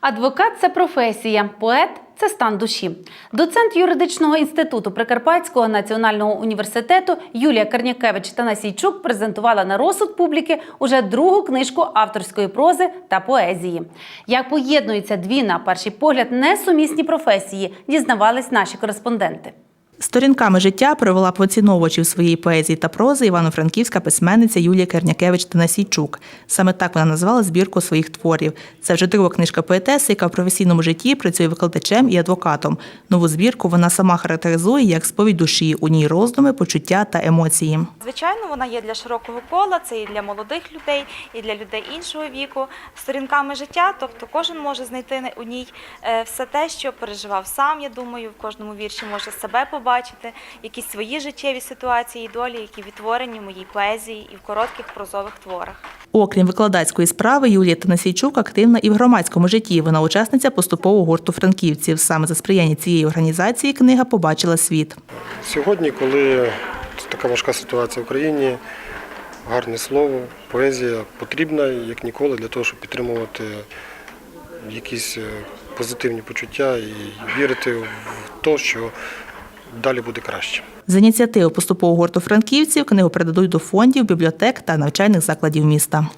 Адвокат це професія, поет це стан душі. Доцент юридичного інституту Прикарпатського національного університету Юлія Карнякевич Танасійчук презентувала на розсуд публіки уже другу книжку авторської прози та поезії. Як поєднуються дві на перший погляд несумісні професії, дізнавались наші кореспонденти. Сторінками життя провела поціновувачів своєї поезії та прози івано-франківська письменниця Юлія Кернякевич Танасійчук. Саме так вона назвала збірку своїх творів. Це вже друга книжка поетеси, яка в професійному житті працює викладачем і адвокатом. Нову збірку вона сама характеризує як сповідь душі. У ній роздуми, почуття та емоції. Звичайно, вона є для широкого кола, це і для молодих людей, і для людей іншого віку, сторінками життя. Тобто кожен може знайти у ній е, все те, що переживав сам. Я думаю, в кожному вірші може себе побачити, якісь свої життєві ситуації і долі, які відтворені в моїй поезії і в коротких прозових творах. Окрім викладацької справи, Юлія Танасійчук активна і в громадському житті. Вона учасниця поступового гурту франківців. Саме за сприяння цієї організації книга побачила світ. Сьогодні, коли така важка ситуація в Україні, гарне слово, поезія потрібна як ніколи для того, щоб підтримувати якісь е, позитивні почуття і вірити в те, що далі буде краще. З ініціативи поступового гурту франківців книгу передадуть до фондів, бібліотек та навчальних закладів міста.